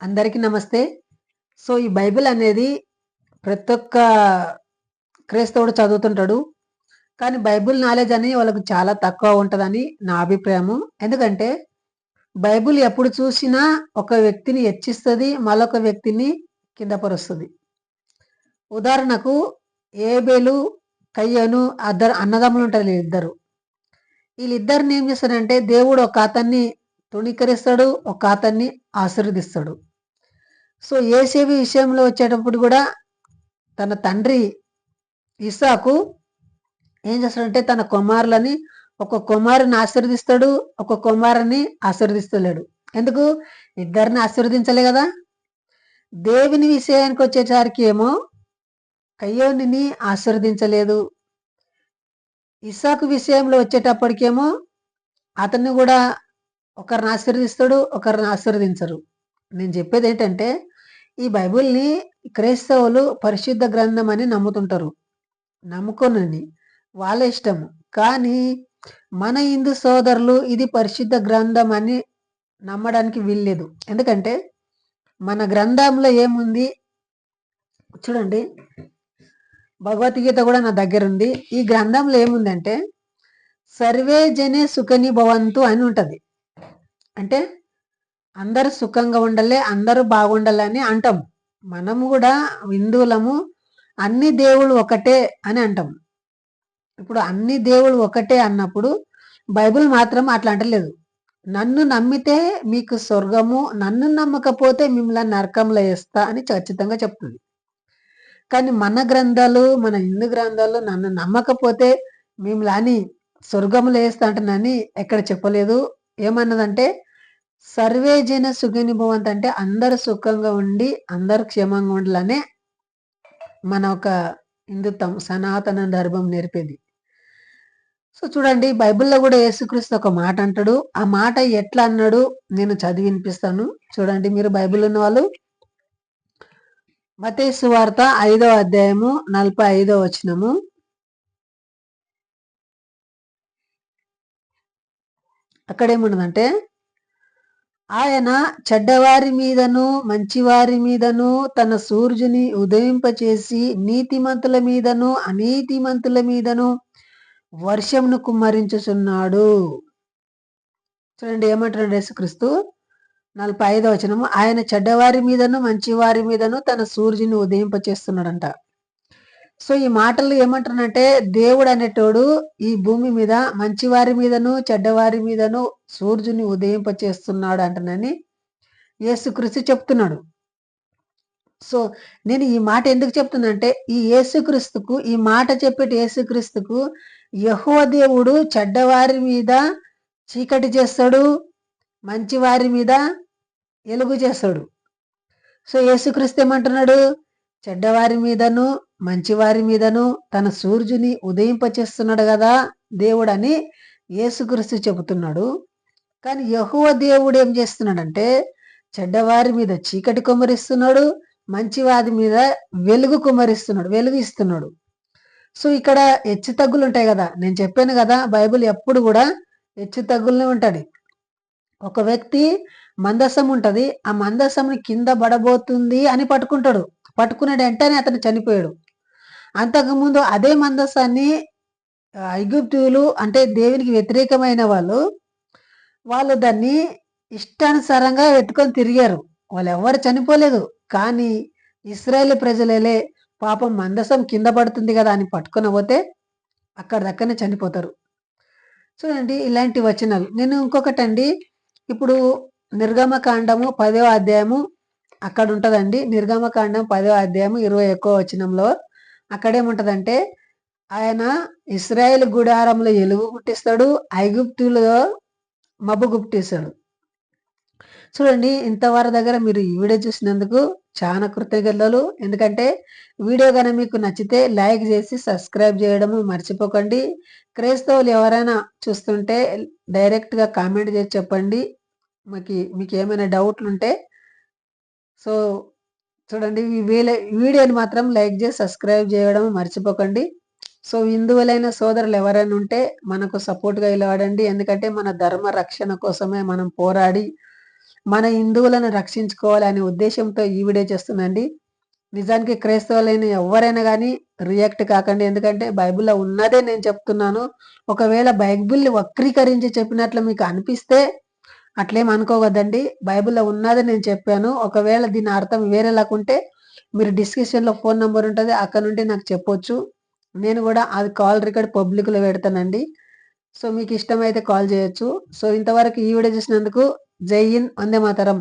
అందరికీ నమస్తే. సో ఈ బైబిల్ అనేది ప్రతి ఒక్క క్రైస్తవుడు చదువుతుంటాడు. కానీ బైబిల్ నాలెడ్జ్ అని వాళ్ళకు చాలా తక్కువ ఉంటుందని నా అభిప్రాయము. ఎందుకంటే బైబిల్ ఎప్పుడు చూసినా ఒక వ్యక్తిని హెచ్చిస్తుంది మరొక వ్యక్తిని కిందపరుస్తుంది. ఉదాహరణకు ఏబేలు కయ్యను అద్దరు అన్నదమ్ములు ఉంటారు ఇద్దరు వీళ్ళిద్దరిని ఏం చేస్తారంటే దేవుడు ఒక అతన్ని తుణీకరిస్తాడు ఒక అతన్ని ఆశీర్వదిస్తాడు. సో ఏసేవి విషయంలో వచ్చేటప్పుడు కూడా తన తండ్రి ఇసాకు ఏం చేస్తాడంటే తన కుమారులని ఒక కుమారుని ఆశీర్వదిస్తాడు ఒక కుమారుని ఆశీర్వదిస్తలేడు. ఎందుకు? ఇద్దరిని ఆశీర్వదించలే కదా. దేవుని విషయానికి వచ్చేసరికి ఏమో కయ్యోనిని ఆశీర్వదించలేదు. ఇసాకు విషయంలో వచ్చేటప్పటికేమో అతన్ని కూడా ఒకరిని ఆశీర్వదిస్తాడు ఒకరిని ఆశీర్వదించరు. నేను చెప్పేది ఏంటంటే ఈ బైబిల్ని క్రైస్తవులు పరిశుద్ధ గ్రంథం అని నమ్ముతుంటారు. నమ్ముకోనని వాళ్ళ ఇష్టము. కానీ మన హిందూ సోదరులు ఇది పరిశుద్ధ గ్రంథం అని నమ్మడానికి వీల్లేదు. ఎందుకంటే మన గ్రంథంలో ఏముంది? చూడండి. భగవద్గీత కూడా నా దగ్గర ఉంది. ఈ గ్రంథంలో ఏముందంటే సర్వే జనే సుఖని భవంతు అని ఉంటుంది. అంటే అందరూ సుఖంగా ఉండాలి అందరూ బాగుండాలని అంటాం. మనము కూడా హిందువులము అన్ని దేవుళ్ళు ఒకటే అని అంటాం. ఇప్పుడు అన్ని దేవుళ్ళు ఒకటే అన్నప్పుడు బైబిల్ మాత్రం అట్లా అంటలేదు. నన్ను నమ్మితే మీకు స్వర్గము నన్ను నమ్మకపోతే మిమ్మల్ని నరకంలో వేస్తా అని ఖచ్చితంగా చెప్తుంది. కానీ మన గ్రంథాలు మన హిందూ గ్రంథాలు నన్ను నమ్మకపోతే మిమ్మల్ని స్వర్గంలో వేస్తా అంటున్నాని ఎక్కడ చెప్పలేదు. ఏమన్నదంటే సర్వే జన సుఖిని అంటే అందరు సుఖంగా ఉండి అందరు క్షేమంగా ఉండాలనే మన ఒక హిందుత్వం సనాతన ధర్మం నేర్పేది. సో చూడండి బైబిల్లో కూడా యేసుక్రీస్తు ఒక మాట అంటాడు. ఆ మాట ఎట్లా అన్నాడు నేను చదివి వినిపిస్తాను. చూడండి మీరు బైబిల్ ఉన్న వాళ్ళు. మతేసు వార్త ఐదో అధ్యాయము నలభై ఐదో వచనము. అక్కడేముండదంటే ఆయన చెడ్డవారి మీదను మంచివారి మీదను తన సూర్యుని ఉదయింపచేసి నీతిమంతుల మీదను అనీతిమంతుల మీదను వర్షంను కుమ్మరించుచున్నాడు. చూడండి ఏమంటున్నాడు యేసుక్రీస్తు? నలభై ఐదో వచనము ఆయన చెడ్డవారి మీదను మంచివారి మీదను తన సూర్యుని ఉదయింపచేస్తున్నాడంట. సో ఈ మాటలు ఏమంటారంటే దేవుడు అనేటోడు ఈ భూమి మీద మంచివారి మీదను చెడ్డవారి మీదను సూర్యుని ఉదయింపచేస్తున్నాడు అంటనని యేసుక్రీస్తు చెప్తున్నాడు. సో నేను ఈ మాట ఎందుకు చెప్తున్నానంటే ఈ యేసుక్రీస్తుకు ఈ మాట చెప్పేటి యేసుక్రీస్తుకు యహో దేవుడు చెడ్డవారి మీద చీకటి చేస్తాడు మంచివారి మీద ఎలుగు చేస్తాడు. సో యేసుక్రీస్తు ఏమంటున్నాడు? చెడ్డవారి మీదను మంచివారి మీదను తన సూర్యుని ఉదయింపచేస్తున్నాడు కదా దేవుడని అని యేసుక్రీస్తు చెబుతున్నాడు. కానీ యహువ దేవుడు ఏం చేస్తున్నాడంటే చెడ్డవారి మీద చీకటి కుమరిస్తున్నాడు మంచివారి మీద వెలుగు కుమరిస్తున్నాడు వెలుగు ఇస్తున్నాడు. సో ఇక్కడ హెచ్చు తగ్గులు ఉంటాయి కదా. నేను చెప్పాను కదా బైబిల్ ఎప్పుడు కూడా హెచ్చు తగ్గులనే ఉంటుంది. ఒక వ్యక్తి మందసం ఉంటది ఆ మందసంని కింద పడబోతుంది అని పట్టుకుంటాడు. పట్టుకున్నాడు వెంటనే అతను చనిపోయాడు. అంతకుముందు అదే మందస్సాన్ని ఐగుప్తులు అంటే దేవునికి వ్యతిరేకమైన వాళ్ళు వాళ్ళు దాన్ని ఇష్టానుసారంగా ఎత్తుకొని తిరిగారు. వాళ్ళు ఎవరు చనిపోలేదు. కానీ ఇస్రాయేల్ ప్రజలే పాపం మందసం కింద పడుతుంది కదా అని పట్టుకొని పోతే అక్కడ దక్కనే చనిపోతారు. చూడండి ఇలాంటి వచనాలు. నేను ఇంకొకటండి. ఇప్పుడు నిర్గమకాండము పదో అధ్యాయము అక్కడ ఉంటుందండి. నిర్గమకాండం పదో అధ్యాయము ఇరవై ఎక్కువ వచనంలో అక్కడేముంటదంటే ఆయన ఇస్రాయేల్ గుడారంలో ఎలుగు పుట్టిస్తాడు ఐగుప్తులో మబ్బు గుప్టిస్తాడు చూడండి ఇంతవరకు దగ్గర మీరు ఈ వీడియో చూసినందుకు చాలా కృతజ్ఞతలు. ఎందుకంటే వీడియో కనుక మీకు నచ్చితే లైక్ చేసి సబ్స్క్రైబ్ చేయడము మర్చిపోకండి. క్రైస్తవులు ఎవరైనా చూస్తుంటే డైరెక్ట్గా కామెంట్ చేసి చెప్పండి. మీకు మీకు ఏమైనా డౌట్లు ఉంటే సో చూడండి ఈ వీడియోని మాత్రం లైక్ చేసి సబ్స్క్రైబ్ చేయడం మర్చిపోకండి. సో హిందువులైన సోదరులు ఎవరైనా ఉంటే మనకు సపోర్ట్గా ఇలాడండి ఎందుకంటే మన ధర్మ రక్షణ కోసమే మనం పోరాడి మన హిందువులను రక్షించుకోవాలి అనే ఉద్దేశంతో ఈ వీడియో చేస్తుందండి నిజానికి క్రైస్తవులైన ఎవరైనా కానీ రియాక్ట్ కాకండి. ఎందుకంటే బైబిల్లో ఉన్నదే నేను చెప్తున్నాను. ఒకవేళ బైబిల్ని వక్రీకరించి చెప్పినట్లు మీకు అనిపిస్తే అట్లేం అనుకోవద్దండి. బైబిల్లో ఉన్నది నేను చెప్పాను. ఒకవేళ దీని అర్థం వేరేలాకుంటే మీరు డిస్క్రిప్షన్లో ఫోన్ నెంబర్ ఉంటుంది. అక్కడ నుండి నాకు చెప్పొచ్చు. నేను కూడా అది కాల్ రికార్డ్ పబ్లిక్లో పెడతానండి. సో మీకు ఇష్టమైతే కాల్ చేయొచ్చు. సో ఇంతవరకు ఈ వీడియో చూసినందుకు జై హింద్ వందే మాతరం.